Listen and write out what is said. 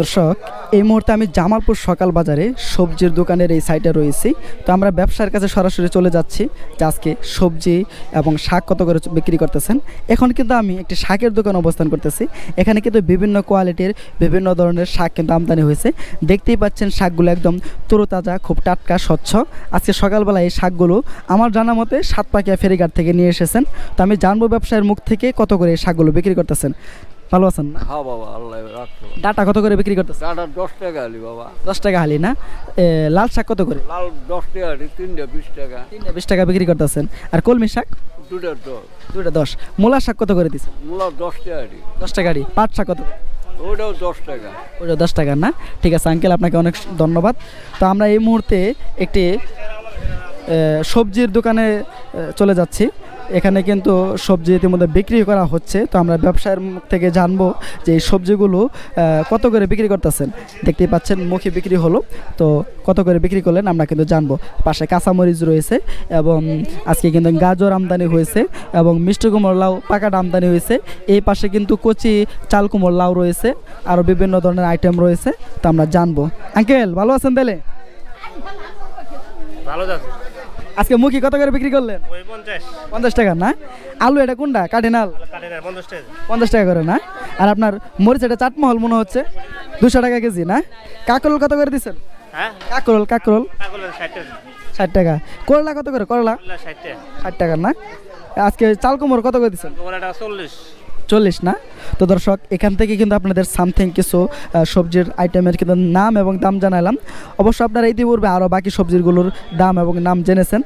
দর্শক, এই মুহূর্তে আমি জামালপুর সকাল বাজারে সবজির দোকানের এই সাইডে রয়েছি। তো আমরা ব্যবসার কাছে সরাসরি চলে যাচ্ছি, যে আজকে সবজি এবং শাক কত করে বিক্রি করতেছেন। এখন কিন্তু আমি একটি শাকের দোকান অবস্থান করতেছি। এখানে কিন্তু বিভিন্ন কোয়ালিটির বিভিন্ন ধরনের শাক কিন্তু আমদানি হয়েছে। দেখতেই পাচ্ছেন শাকগুলো একদম তরতাজা, খুব টাটকা, স্বচ্ছ। আজকে সকালবেলা এই শাকগুলো আমার জানা মতে সাতপাকিয়া ফেরিঘাট থেকে নিয়ে এসেছেন। তো আমি জানব ব্যবসায়ের মুখ থেকে কত করে এই শাকগুলো বিক্রি করতেছেন। ভালো আছেন না? হ্যাঁ বাবা আল্লাহ রাখতো ডাটা কত করে বিক্রি করতেছে চাটা দশ টাকা আলি বাবা। দশ টাকা হালি না? এ, লাল শাক কত করে? লাল দশ টাকা আলি তিনটা বিশ টাকা। তিনটা বিশ টাকা বিক্রি করতেছেন। আর কলমি শাক? দুটা দশ। দুইটা দশ। মূলা শাক কত করে দিচ্ছেন মূলা দশ টাকা আলি। দশ টাকা আড়ি পাট শাক কত? ওইটাও দশ টাকা। ওইটা দশ টাকা না? ঠিক আছে আঙ্কেল আপনাকে অনেক ধন্যবাদ। তো আমরা এই মুহূর্তে একটি সবজির দোকানে চলে যাচ্ছি। এখানে কিন্তু সবজি ইতিমধ্যে বিক্রি করা হচ্ছে। তো আমরা ব্যবসায়ের থেকে জানব যে এই সবজিগুলো কত করে বিক্রি করতেছেন? দেখতেই পাচ্ছেন মুখে বিক্রি হলো। তো কত করে বিক্রি করলেন আমরা কিন্তু জানব। পাশে কাঁচামরিচ রয়েছে এবং আজকে কিন্তু গাজর আমদানি হয়েছে এবং মিষ্টি কুমড় লাউ, পাকাটা আমদানি হয়েছে। এই পাশে কিন্তু কচি চাল কুমড় লাউ রয়েছে। আরও বিভিন্ন ধরনের আইটেম রয়েছে। তো আমরা জানব। আঙ্কেল, ভালো আছেন তাহলে? ভালো যাচ্ছে আজকে মুখি কত করে বিক্রি করলেন? পঞ্চাশ। টাকা না? আলু এটা কোনটা? কাঠিনাল পঞ্চাশ টাকা। করে না? আর আপনার মরিচ এটা চাটমহল মনে হচ্ছে। দুশো টাকা কেজি না? কাকরোল কত করে দিচ্ছেন হ্যাঁ? কাকরোল কাকরোল। ষাট টাকা। করলা কত করে? করলা? ষাট টাকা। না? আজকে চাল কত করে দিচ্ছেন চল্লিশ। চল্লিশ না? তো দর্শক, এখান থেকে কিন্তু আপনাদের সামথিং কিছু সবজির আইটেমের কিন্তু নাম এবং দাম জানালাম অবশ্য আপনারা ইতিপূর্বে আরও বাকি সবজিগুলোর দাম এবং নাম জেনেছেন।